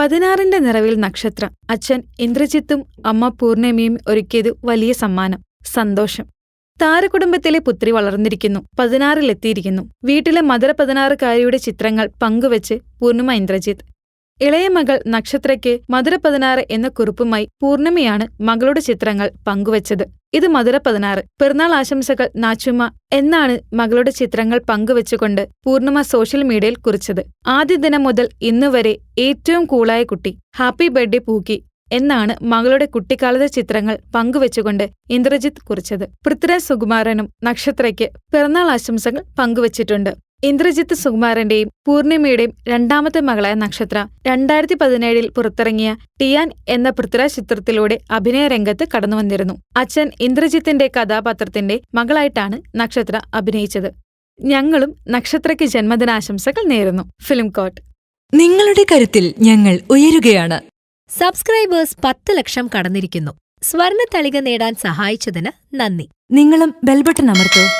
പതിനാറിന്റെ നിറവിൽ നക്ഷത്രം അച്ഛൻ ഇന്ദ്രജിത്തും അമ്മ പൂർണിമയും ഒരുക്കിയത് വലിയ സമ്മാനം സന്തോഷം. താരകുടുംബത്തിലെ പുത്രി വളർന്നിരിക്കുന്നു പതിനാറിലെത്തിയിരിക്കുന്നു. വീട്ടിലെ മധുര പതിനാറുകാരിയുടെ ചിത്രങ്ങൾ പങ്കുവച്ച് പൂർണിമ ഇന്ദ്രജിത്ത്. ഇളയ മകൾ നക്ഷത്രയ്ക്ക് മധുര പതിനാറ് എന്ന കുറിപ്പുമായി പൂർണിമയാണ് മകളുടെ ചിത്രങ്ങൾ പങ്കുവച്ചത്. ഇത് മധുര പതിനാറ് പിറന്നാൾ ആശംസകൾ നാച്ചുമ്മ എന്നാണ് മകളുടെ ചിത്രങ്ങൾ പങ്കുവച്ചുകൊണ്ട് പൂർണിമ സോഷ്യൽ മീഡിയയിൽ കുറിച്ചത്. ആദ്യ ദിനം മുതൽ ഇന്നുവരെ ഏറ്റവും കൂളായ കുട്ടി ഹാപ്പി ബർത്ത്ഡേ പൂക്കി എന്നാണ് മകളുടെ കുട്ടിക്കാലത്തെ ചിത്രങ്ങൾ പങ്കുവച്ചുകൊണ്ട് ഇന്ദ്രജിത്ത് കുറിച്ചത്. പൃഥ്വിരാജ് സുകുമാരനും നക്ഷത്രയ്ക്ക് പിറന്നാൾ ആശംസകൾ പങ്കുവച്ചിട്ടുണ്ട്. ഇന്ദ്രജിത്ത് സുകുമാരന്റെയും പൂർണിമയുടെയും രണ്ടാമത്തെ മകളായ നക്ഷത്ര രണ്ടായിരത്തി പതിനേഴിൽ പുറത്തിറങ്ങിയ ടിയാൻ എന്ന പൃഥ്വിരാജ് ചിത്രത്തിലൂടെ അഭിനയ രംഗത്ത് കടന്നു വന്നിരുന്നു. അച്ഛൻ ഇന്ദ്രജിത്തിന്റെ കഥാപാത്രത്തിന്റെ മകളായിട്ടാണ് നക്ഷത്ര അഭിനയിച്ചത്. ഞങ്ങളും നക്ഷത്രയ്ക്ക് ജന്മദിനാശംസകൾ നേരുന്നു. ഫിലിം കോട്ട് നിങ്ങളുടെ കരുത്തിൽ ഞങ്ങൾ ഉയരുകയാണ്. സബ്സ്ക്രൈബേഴ്സ് പത്ത് ലക്ഷം കടന്നിരിക്കുന്നു. സ്വർണ തളിക നേടാൻ സഹായിച്ചതിന് നന്ദി. നിങ്ങളും ബെൽബട്ടൺ അമർത്തോ.